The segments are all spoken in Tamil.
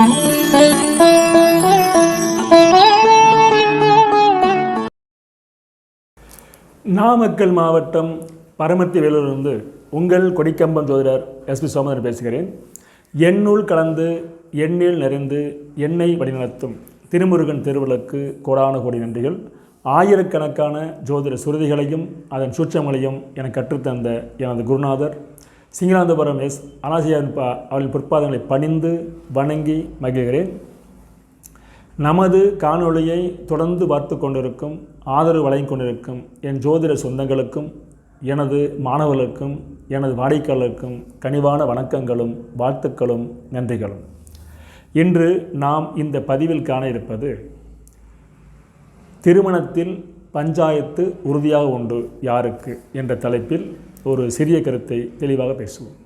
நாமக்கல் மாவட்டம் பரமத்தி வேலூரிலிருந்து உங்கள் கொடிக்கம்பம் ஜோதிடர் எஸ்பி சோமதன் பேசுகிறேன். எண்ணுள் கலந்து எண்ணில் நிறைந்து எண்ணெய் வழிநடத்தும் திருமுருகன் திருவிளக்கு கோடான கோடி நன்றிகள். ஆயிரக்கணக்கான ஜோதிட சுருதிகளையும் அதன் சூட்சங்களையும் எனக்கு கற்றுத்தந்த எனது குருநாதர் சிங்களாந்தபுரம் எஸ் அனாசியாவின் பா அவரின் பொற்பாதங்களை பணிந்து வணங்கி மகிழ்கிறேன். நமது காணொளியை தொடர்ந்து பார்த்து கொண்டிருக்கும் ஆதரவு வழங்கிக் கொண்டிருக்கும் என் ஜோதிட சொந்தங்களுக்கும் எனது மாணவர்களுக்கும் எனது வாடிக்கையாளருக்கும் கனிவான வணக்கங்களும் வாழ்த்துக்களும் நன்றிகளும். இன்று நாம் இந்த பதிவில் காண இருப்பது திருமணத்தில் பஞ்சாயத்து உறுதியாக உண்டு யாருக்கு? என்ற தலைப்பில் ஒரு சிறிய கருத்தை தெளிவாக பேசுவோம்.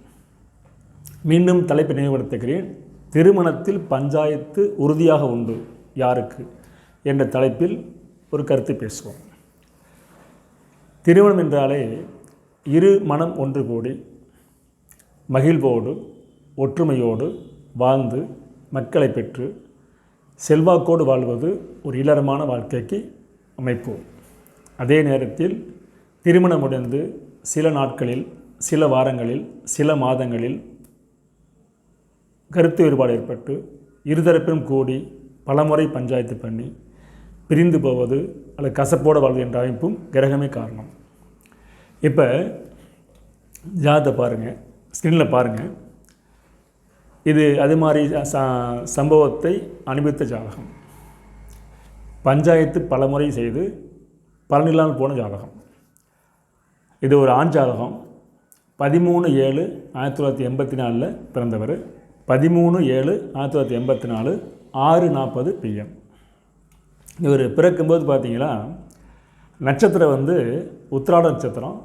மீண்டும் தலைப்பை நினைவுபடுத்துகிறேன். திருமணத்தில் பஞ்சாயத்து உறுதியாக உண்டு. யாருக்கு? என்ற தலைப்பில் ஒரு கருத்தை பேசுவோம். திருமணம் என்றாலே இரு மனம் ஒன்று கூடி மகிழ்வோடு ஒற்றுமையோடு வாழ்ந்து மக்களை பெற்று செல்வாக்கோடு வாழ்வது ஒரு இளரமான வாழ்க்கைக்கு அமைப்போம். அதே நேரத்தில் திருமணம் முடிந்து சில நாட்களில் சில வாரங்களில் சில மாதங்களில் கருத்து வேறுபாடு ஏற்பட்டு இருதரப்பிலும் கூடி பலமுறை பஞ்சாயத்து பண்ணி பிரிந்து போவது அல்லது கசப்போடு வாழ்வது என்ற அமைப்பும் கிரகமே காரணம். இப்போ ஜாதத்தை பாருங்கள் ஸ்க்ரீனில் பாருங்கள் இது அது மாதிரி ச சம்பவத்தை அனுபவித்த ஜாதகம். பஞ்சாயத்து பலமுறை செய்து பலனில்லாமல் போன ஜாதகம். இது ஒரு ஆண் ஜாதகம். பதிமூணு ஏழு ஆயிரத்தி தொள்ளாயிரத்தி எண்பத்தி நாலில் பிறந்தவர். பதிமூணு ஏழு ஆயிரத்தி தொள்ளாயிரத்தி எண்பத்தி நாலு ஆறு நாற்பது பிஎம் இவர் பிறக்கும்போது பார்த்தீங்கன்னா நட்சத்திரம் வந்து உத்திராட நட்சத்திரம்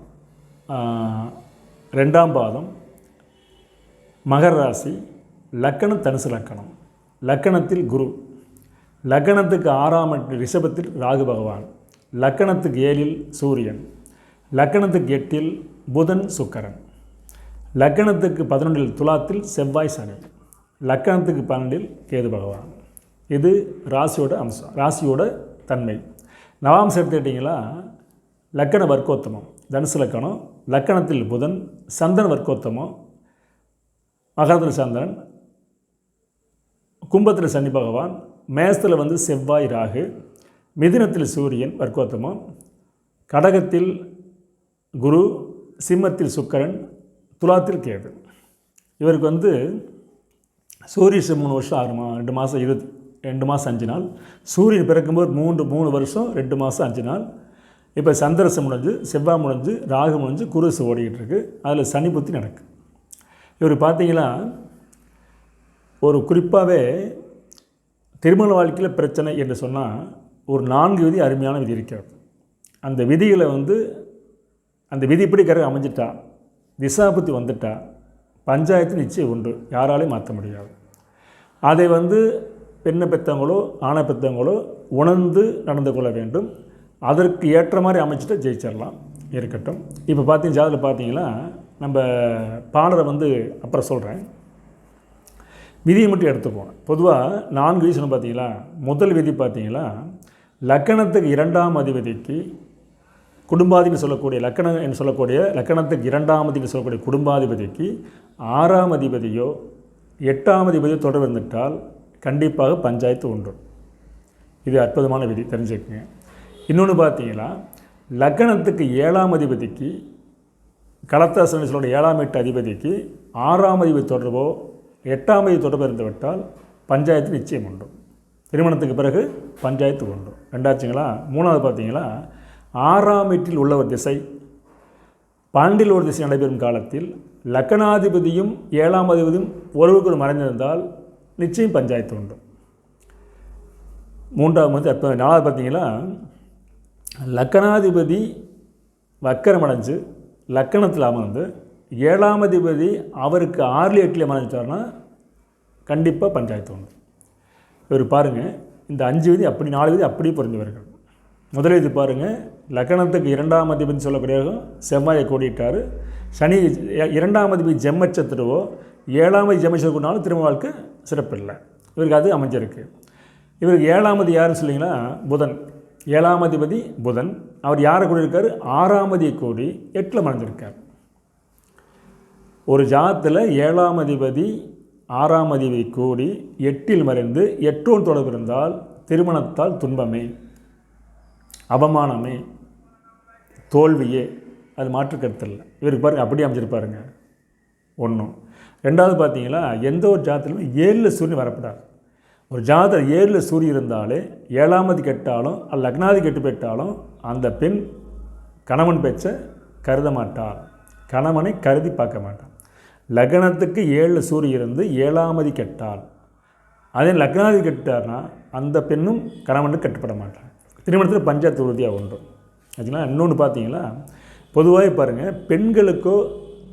ரெண்டாம் பாதம் மகர ராசி லக்கணம் தனுசு லக்கணம். லக்கணத்தில் குரு. லக்கணத்துக்கு ஆறாம் ரிஷபத்தில் ராகு பகவான். லக்கணத்துக்கு ஏழில் சூரியன். லக்கணத்துக்கு எட்டில் புதன் சுக்கரன். லக்கணத்துக்கு பதினொன்றில் துலாத்தில் செவ்வாய் சனி. லக்கணத்துக்கு பன்னெண்டில் கேது பகவான். இது ராசியோட அம்சம் ராசியோட தன்மை. நவாம்சம் எடுத்துக்கிட்டிங்களா லக்கண வர்க்கோத்தமம் தனுசு லக்கணம் லக்கணத்தில் புதன் சந்தன வர்க்கோத்தமம் மகரத்தில் சந்திரன் கும்பத்தில் சனி பகவான் மேசத்தில் வந்து செவ்வாய் ராகு மிதினத்தில் சூரியன் வர்க்கோத்தமம் கடகத்தில் குரு சிம்மத்தில் சுக்கரன் துலாத்தில் கேது. இவருக்கு வந்து சூரிய மூணு வருஷம் ஆறு மா ரெண்டு மாதம் இருபது ரெண்டு மாதம் அஞ்சு நாள். சூரியன் பிறக்கும்போது மூன்று மூணு வருஷம் ரெண்டு மாதம் அஞ்சு நாள். இப்போ சந்திரசம் முடிஞ்சு செவ்வாய் முடிஞ்சு ராகு முடிஞ்சு குருசு ஓடிக்கிட்டு இருக்குது அதில் சனி புத்தி நடக்கு. இவர் பார்த்தீங்கன்னா ஒரு குறிப்பாகவே திருமண வாழ்க்கையில் பிரச்சனை என்று சொன்னால் ஒரு நான்கு விதி அருமையான விதி இருக்கிறது அந்த விதிகளை வந்து அந்த விதிப்படி கரை அமைஞ்சிட்டா திசாபுத்தி வந்துட்டா பஞ்சாயத்து நிச்சயம் உண்டு. யாராலையும் மாற்ற முடியாது. அதை வந்து பெண்ணை பெற்றவங்களோ ஆணை பெற்றவங்களோ உணர்ந்து நடந்து கொள்ள வேண்டும். அதற்கு ஏற்ற மாதிரி அமைச்சிட்டு ஜெயிச்சிடலாம். இருக்கட்டும். இப்போ பார்த்தீங்க ஜாதகத்தில் பார்த்தீங்கன்னா நம்ம பாடரை வந்து அப்புறம் சொல்கிறேன் விதியை மட்டும் எடுத்துப்போம் பொதுவாக நான்கு விதி பார்த்தீங்களா முதல் விதி பார்த்தீங்களா லக்கணத்துக்கு இரண்டாம் அதிபதிக்கு குடும்பாதின்னு சொல்லக்கூடிய லக்கணம் என்று சொல்லக்கூடிய லக்கணத்துக்கு இரண்டாம் சொல்லக்கூடிய குடும்பாதிபதிக்கு ஆறாம் அதிபதியோ எட்டாம் அதிபதியோ தொடர்பு இருந்துட்டால் கண்டிப்பாக பஞ்சாயத்து ஒன்று இது அற்புதமான விதி தெரிஞ்சுக்கங்க. இன்னொன்று பார்த்தீங்கன்னா லக்கணத்துக்கு ஏழாம் அதிபதிக்கு களத்தாசன் சொல்லுடைய ஏழாம் எட்டு அதிபதிக்கு ஆறாம் அதிபதி தொடர்போ எட்டாம் அதிபதி தொடர்பு இருந்துவிட்டால் பஞ்சாயத்து நிச்சயம் உண்டு. திருமணத்துக்கு பிறகு பஞ்சாயத்து ஒன்று ரெண்டாச்சுங்களா? மூணாவது பார்த்தீங்களா? ஆறாம் வீட்டில் உள்ள ஒரு திசை. பன்னெண்டில் ஒரு திசை நடைபெறும் காலத்தில் லக்கணாதிபதியும் ஏழாம் அதிபதியும் ஒருவருக்கு ஒரு மறைந்திருந்தால் நிச்சயம் பஞ்சாயத்து உண்டு. மூன்றாவது வந்து அற்புதம் நாலாவது பார்த்தீங்கன்னா லக்கணாதிபதி வக்கரமடைஞ்சு லக்கணத்தில் அமர்ந்து ஏழாம் அதிபதி அவருக்கு ஆறில் எட்டில் அமர்ந்துட்டார்னா கண்டிப்பாக பஞ்சாயத்து உண்டு. இவர் பாருங்கள் இந்த அஞ்சு விதி அப்படி நாலு விதி அப்படியே புரிஞ்சவர்கள் இது பாருங்கள் லக்கணத்துக்கு இரண்டாம் அதிபதி சொல்லக்கூடிய செவ்வாயை கூடிட்டார். சனி இரண்டாம் அதிபதி ஜெம்மச்சத்துருவோ ஏழாம் அதிபதி ஜெம்மச்சத்துருனாலும் திரும்ப வாழ்க்கை சிறப்பில்லை. இவருக்கு அது அமைஞ்சிருக்கு. இவருக்கு ஏழாமதி யாருன்னு சொல்லிங்கன்னா புதன். ஏழாம் அதிபதி புதன். அவர் யாரை கூட இருக்கார் ஆறாம் அதியை கூடி எட்டில் மறைஞ்சிருக்கார். ஒரு ஜாத்தில் ஏழாம் அதிபதி ஆறாம் அதிபதி கூடி எட்டில் மறைந்து எட்டோன் தொடர்பு இருந்தால் திருமணத்தால் துன்பமே. அவமானமே தோல்வியே அது மாற்றுக்கருத்து இல்லை இவருக்கு பாருங்கள் அப்படியே அமைச்சிருப்பாருங்க ஒன்றும் ரெண்டாவது பார்த்தீங்கன்னா எந்த ஒரு ஜாதத்திலும் ஏழில் சூரியன் வரப்படாது. ஒரு ஜாதகம் ஏழில் சூரியன் இருந்தாலே ஏழாமதி கெட்டாலும் அல்ல லக்னாதி கெட்டு போயிட்டாலும் அந்த பெண் கணவன் பேச்சை கருத மாட்டாள். கணவனை கருதி பார்க்க மாட்டான் லக்னத்துக்கு ஏழில் சூரியன் இருந்து ஏழாமதி கெட்டால் அதே லக்னாதி கெட்டார்னா அந்த பெண்ணும் கணவனுக்கு கட்டுப்பட மாட்டான் திருமணத்தில் பஞ்சாயத்து உறுதியாக ஒன்று. ஆச்சுங்களா? இன்னொன்று பார்த்தீங்களா? பொதுவாக பாருங்கள் பெண்களுக்கோ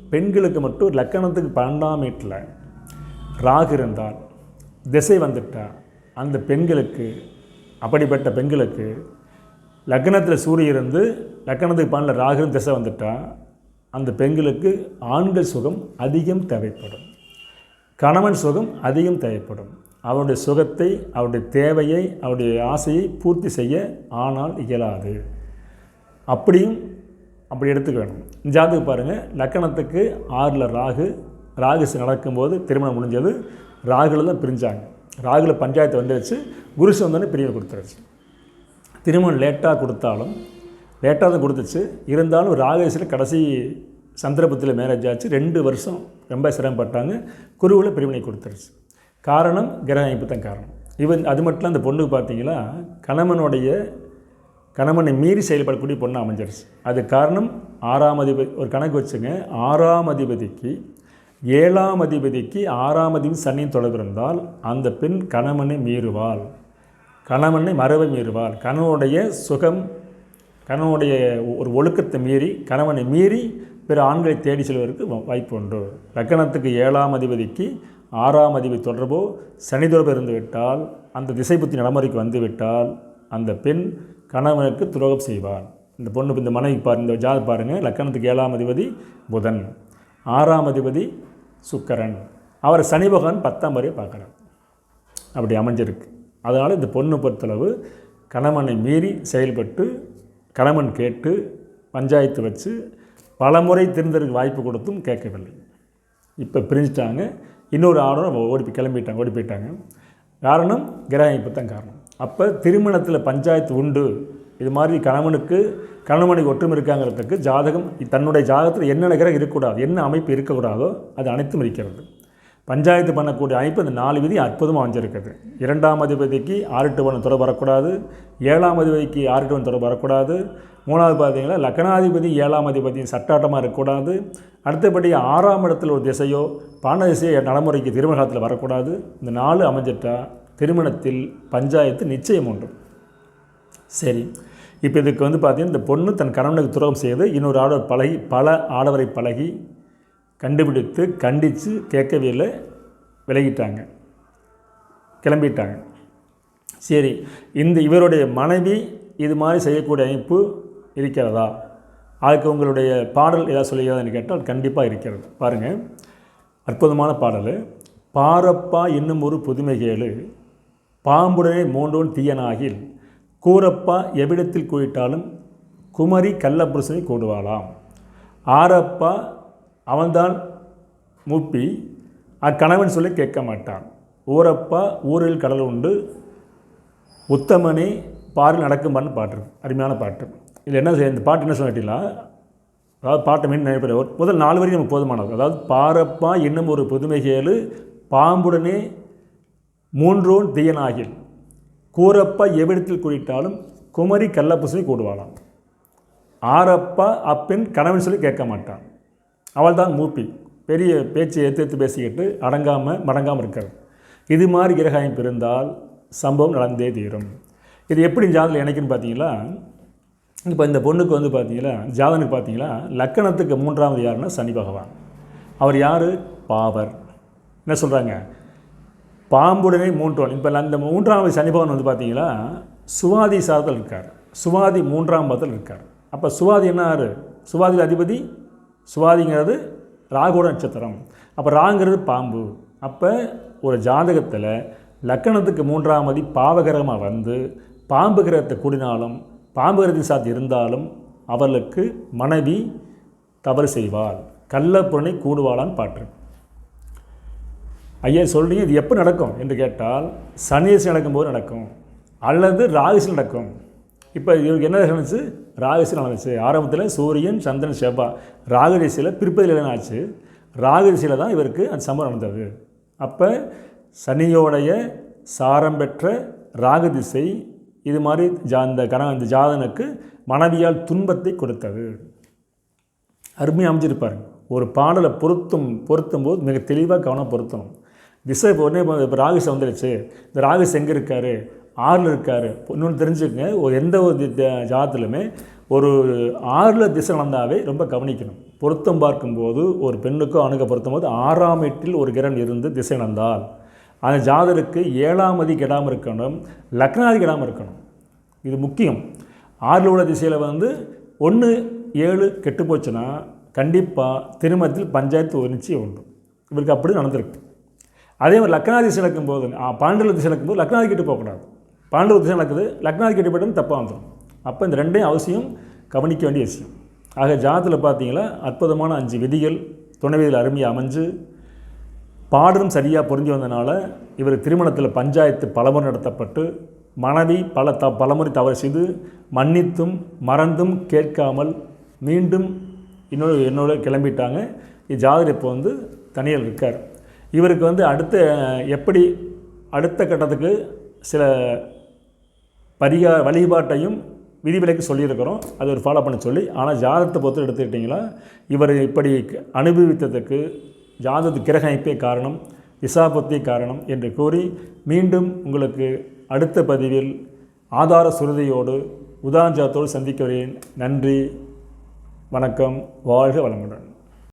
பெண்களுக்கு மட்டும் லக்கணத்துக்கு பன்னெண்டாம் வீட்டில் ராகு இருந்தால் திசை வந்துட்டால் அந்த பெண்களுக்கு அப்படிப்பட்ட பெண்களுக்கு லக்னத்தில் சூரியன் இருந்து லக்கணத்துக்கு பன்னெண்டில் ராகு திசை வந்துட்டால் அந்த பெண்களுக்கு ஆண்கள் சுகம் அதிகம் தேவைப்படும். கணவன் சுகம் அதிகம் தேவைப்படும். அவருடைய சுகத்தை அவருடைய தேவையை அவருடைய ஆசையை பூர்த்தி செய்ய ஆனால் இயலாது. அப்படியும் அப்படி எடுத்துக்க வேணும் ஜாதகம் பாருங்கள் லக்கணத்துக்கு ஆறில் ராகு ராகு நடக்கும்போது திருமணம் முடிஞ்சது. ராகுல தான் பிரிஞ்சாங்க. ராகுல பஞ்சாயத்து வந்துடுச்சு குருசு வந்தோடனே பிரிவை கொடுத்துருச்சு. திருமணம் லேட்டாக கொடுத்தாலும் லேட்டாக தான் கொடுத்துச்சு. இருந்தாலும் ராகேஷில் கடைசி சந்திரபத்தில் மேரேஜ் ஆச்சு. ரெண்டு வருஷம் ரொம்ப சிரமப்பட்டாங்க. குருவில் பிரிவினை கொடுத்துருச்சு. காரணம் கிரக அமைப்பு தான் காரணம். இவன் அது மட்டும் அந்த பொண்ணுக்கு பார்த்தீங்கன்னா கணவனுடைய கணவனை மீறி செயல்படக்கூடிய பொண்ணு அமைஞ்சிருச்சு. அது காரணம் ஆறாம் அதிபதி ஒரு கணக்கு வச்சுங்க. ஆறாம் அதிபதிக்கு ஏழாம் அதிபதிக்கு ஆறாம் அதிபதி சனியின் தொடர்பு இருந்தால் அந்த பெண் கணவனை மீறுவாள். கணவனை மரபை மீறுவாள். கணவனுடைய சுகம் கணவனுடைய ஒரு ஒழுக்கத்தை மீறி கணவனை மீறி பிற ஆண்களை தேடி செல்வதற்கு வாய்ப்பு உண்டு. லக்கணத்துக்கு ஏழாம் அதிபதிக்கு ஆறாம் அதிபதி தொடர்போ சனி தொடர்பு அந்த திசை புத்தி நடைமுறைக்கு வந்துவிட்டால் அந்த பெண் கணவனுக்கு துரோகம் செய்வார் இந்த பொண்ணு இந்த மனைவி பாரு இந்த ஜாத பாருங்கள் லக்கணத்துக்கு ஏழாம் அதிபதி புதன் ஆறாம் அதிபதி சுக்கரன். அவர் சனி பகவான் பத்தாம் வரையை பார்க்குறார். அப்படி அமைஞ்சிருக்கு. அதனால் இந்த பொண்ணு பொறுத்தளவு கணவனை மீறி செயல்பட்டு கணவன் கேட்டு பஞ்சாயத்து வச்சு பல முறை திருந்தருக்கு வாய்ப்பு கொடுத்தும் கேட்கவில்லை. இப்போ பிரிஞ்சிட்டாங்க. இன்னொரு ஆடும் ஓடி கிளம்பிட்டாங்க ஓடி போயிட்டாங்க. காரணம் கிரக தான் காரணம். அப்போ திருமணத்தில் பஞ்சாயத்து உண்டு. இது மாதிரி கணவனுக்கு கணவனுக்கு ஒற்றுமை இருக்காங்கிறதுக்கு ஜாதகம் தன்னுடைய ஜாதகத்தில் என்னென்ன கிரகம் இருக்கக்கூடாது என்ன அமைப்பு இருக்கக்கூடாதோ அது அனைத்தும் இருக்கிறது. பஞ்சாயத்து பண்ணக்கூடிய அமைப்பு இந்த நாலு விதி அற்புதமாக அமைஞ்சிருக்குது. இரண்டாம் அதிபதிக்கு ஆறு டு தொடர்பு வரக்கூடாது. ஏழாம் அதிபதிக்கு ஆறு டு தொடர்பு வரக்கூடாது. மூணாவது பார்த்தீங்கன்னா லக்னாதிபதி ஏழாம் அதிபதியும் சட்டாட்டமாக இருக்கக்கூடாது. அடுத்தபடி ஆறாம் இடத்துல ஒரு திசையோ பண திசையோ நடைமுறைக்கு திருமண காலத்தில் வரக்கூடாது. இந்த நாலு அமைஞ்சிட்டா திருமணத்தில் பஞ்சாயத்து நிச்சயம் உண்டு. சரி. இப்போ இதுக்கு வந்து பார்த்தீங்கன்னா இந்த பொண்ணு தன் கணவனுக்கு துரோகம் செய்து இன்னொரு ஆடவர் பழகி பல ஆடவரை பழகி கண்டுபிடித்து கண்டித்து கேட்கவே இல்லை விலகிட்டாங்க. கிளம்பிட்டாங்க. சரி இந்த இவருடைய மனைவி இது மாதிரி செய்யக்கூடிய அமைப்பு இருக்கிறதா? அதுக்கு உங்களுடைய பாடல் ஏதாவது சொல்லுகிறதான்னு கேட்டால் கண்டிப்பாக இருக்கிறது. பாருங்கள் அற்புதமான பாடல். பாரப்பா என்னும் ஒரு புதுமை கேளு. பாம்புடனே மூன்றோன் தீயனாகில். கூரப்பா எவ்விடத்தில் கூயிட்டாலும் குமரி கள்ளப்புருஷனை கூடுவாளாம். ஆரப்பா அவன்தான் மூப்பி. அக்கணவன் சொல்லி கேட்க மாட்டான். ஊரப்பா ஊரில் கடல் உண்டு. உத்தமனே பாரில் நடக்கும்பான்னு பாட்டு அருமையான பாட்டு. இதில் என்ன செய்ய இந்த பாட்டு என்ன சொல்லிட்டீங்களா? அதாவது பாட்டை மீன் நினைப்பேன் முதல் நாலு வரைக்கும் நமக்கு போதுமானது. அதாவது பாரப்பா என்னும் ஒரு புதுமை கேளு பாம்புடனே மூன்றோன் தீயனாகில். கூறப்பா எவ்விடத்தில் குறித்தாலும் குமரி கள்ளப்பூசணி கூடுவாளாம். ஆரப்பா அப்பெண் கணவன் சொல்லி கேட்க மாட்டான். அவள் தான் மூப்பி பெரிய பேச்சை ஏற்று ஏற்று பேசிக்கிட்டு அடங்காமல் மடங்காமல் இருக்கிறது இது மாதிரி கிரக அமைப்பு இருந்தால் சம்பவம் நடந்தே தீரும். இது எப்படி ஜாதகம் எனக்குன்னு பார்த்தீங்களா இப்போ இந்த பொண்ணுக்கு வந்து பார்த்தீங்களா ஜாதனுக்கு பார்த்தீங்களா லக்கணத்துக்கு மூன்றாவது யாருன்னா சனி பகவான். அவர் யார்? பாவர். என்ன சொல்கிறாங்க பாம்புடனே மூன்றோன் இப்போ அந்த மூன்றாவது சனி பகவான் வந்து பார்த்தீங்களா சுவாதி சாதத்தில் இருக்கார். சுவாதி மூன்றாம் பதத்தில் இருக்கார். அப்போ சுவாதி என்ன ஆறு? சுவாதி அதிபதி சுவாதிங்கிறது ராகுட நட்சத்திரம். அப்போ ராங்கிறது பாம்பு. அப்போ ஒரு ஜாதகத்தில் லக்கணத்துக்கு மூன்றாம் மதி பாவகிரகமாக வந்து பாம்பு கிரகத்தை கூடினாலும் பாம்பு கிரகத்தை சாத்தி இருந்தாலும் அவர்களுக்கு மனைவி தவறு செய்வாள். கள்ளப்புறனை கூடுவாளான்னு பாட்டு ஐயா சொல்கிறீங்க இது எப்போ நடக்கும்? என்று கேட்டால் சனீசி நடக்கும்போது நடக்கும். அல்லது ராகுசி நடக்கும். இப்போ இவருக்கு என்ன நடந்துச்சு? ராகுசி நடந்துச்சு. ஆரம்பத்தில் சூரியன் சந்திரன் செவ்வா. ராகுதிசையில் பிற்பதில் என்ன ஆச்சு? ராகுதிசையில் தான் இவருக்கு அந்த சம்பவம் நடந்தது. அப்போ சனியோடைய சாரம் பெற்ற ராகு திசை இது மாதிரி ஜா இந்த கண இந்த ஜாதனுக்கு மனைவியால் துன்பத்தை கொடுத்தது. அருமையாக அமைஞ்சிருப்பாருங்க ஒரு பாடலை பொருத்தும் பொருத்தும் போது மிக தெளிவாக கவனம் பொருத்தணும். திசை இப்போ உடனே இப்போ ராகுஸ் வந்துடுச்சு இந்த ராகுஸ் எங்கே இருக்கார்? ஆறில் இருக்கார். இன்னொன்று தெரிஞ்சுக்கங்க ஒரு எந்த ஒரு தி- ஜாதத்திலுமே ஒரு ஆறில் திசை நடந்தாவே ரொம்ப கவனிக்கணும். பொருத்தம் பார்க்கும்போது ஒரு பெண்ணுக்கோ அணுக பொருத்தும் போது ஆறாம் எட்டில் ஒரு கிரண் இருந்து திசை நடந்தால் அந்த ஜாதருக்கு ஏழாம் அதி கெடாமல் இருக்கணும் லக்னாதி கெடாமல் இருக்கணும். இது முக்கியம். ஆறில் உள்ள திசையில் வந்து ஒன்று ஏழு கெட்டு போச்சுன்னா கண்டிப்பாக திருமணத்தில் பஞ்சாயத்து ஒரு நிச்சயம் உண்டு. இவருக்கு அப்படி நடந்திருக்கு. அதே மாதிரி லக்னாதி திசை நடக்கும்போது பாண்டல திசை நடக்கும்போது லக்னாதி கெட்டு போகக்கூடாது. பாண்டவ திசை நடக்குது. லக்னாதி கெட்டு தப்பாக வந்துடும். அப்போ இந்த ரெண்டையும் அவசியம் கவனிக்க வேண்டிய விஷயம். ஆக ஜாதத்தில் பார்த்தீங்களா அற்புதமான அஞ்சு விதிகள் துணை விதிகள் அருமையாக அமைஞ்சு பாடலும் சரியாக புரிஞ்சு வந்தனால இவர் திருமணத்தில் பஞ்சாயத்து பலமுறை நடத்தப்பட்டு மனைவி பல த பலமுறை தவறு செய்து மன்னித்தும் மறந்தும் கேட்காமல் மீண்டும் இன்னொரு என்னோட கிளம்பிட்டாங்க. ஜாதகர் இப்போ வந்து தனியில் இருக்கார். இவருக்கு வந்து அடுத்த எப்படி அடுத்த கட்டத்துக்கு சில பரிகா வழிபாட்டையும் விதிவிலக்கு சொல்லியிருக்கிறோம். அது ஒரு ஃபாலோ பண்ண சொல்லி ஆனால் ஜாதகத்தை பொறுத்து எடுத்துக்கிட்டிங்களா? இவர் இப்படி அனுபவித்ததுக்கு ஜாதகத்து கிரக அமைப்பே காரணம் திசாபத்தே காரணம் என்று கூறி மீண்டும் உங்களுக்கு அடுத்த பதிவில் ஆதார சுருதியோடு உதாரணத்தோடு சந்திக்கிறேன். நன்றி வணக்கம் வாழ்க வளமுடன்.